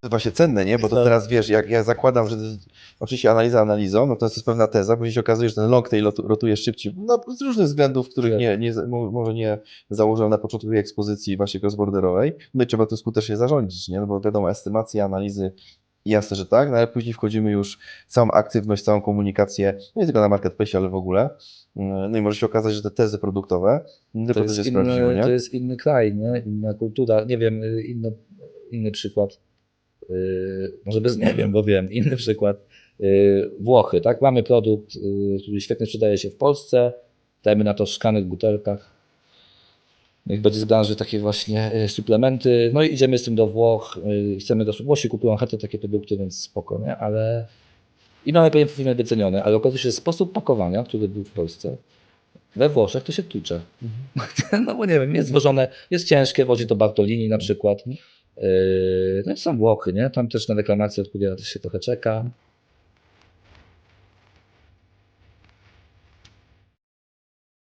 To jest właśnie cenne, nie? Bo to Tak. teraz wiesz, jak ja zakładam, że oczywiście analiza analizą, no to jest pewna teza, później się okazuje, że ten long tail lot- rotuje szybciej, no z różnych względów, których Tak. nie, nie, może nie założyłem na początku tej ekspozycji właśnie cross-borderowej, no i trzeba to skutecznie zarządzić, nie? No bo wiadomo, estymacje, analizy, jasne, że tak, no ale później wchodzimy już w całą aktywność, całą komunikację, nie tylko na marketplace, ale w ogóle, no i może się okazać, że te tezy produktowe nie To jest, inny, nie? to jest inny kraj, nie? inna kultura. Nie wiem, inny, inny przykład. Yy, może bez nie wiem, bo wiem. Inny przykład. Yy, Włochy, tak? Mamy produkt, yy, który świetnie sprzedaje się w Polsce. Dajmy na to w szklanych butelkach. Niech będzie z branży takie właśnie suplementy. No i idziemy z tym do Włoch. Chcemy do Włosi kupują chętnie takie produkty, więc spoko, nie? Ale i mamy pewien film wyceniony, ale okazuje się, że sposób pakowania, który był w Polsce, we Włoszech to się tłucze. No bo nie wiem, jest zwożone, jest ciężkie, wozi to Bartolini na przykład. Yy, no i są Włochy, nie? Tam też na reklamację odpowiada też się trochę czeka.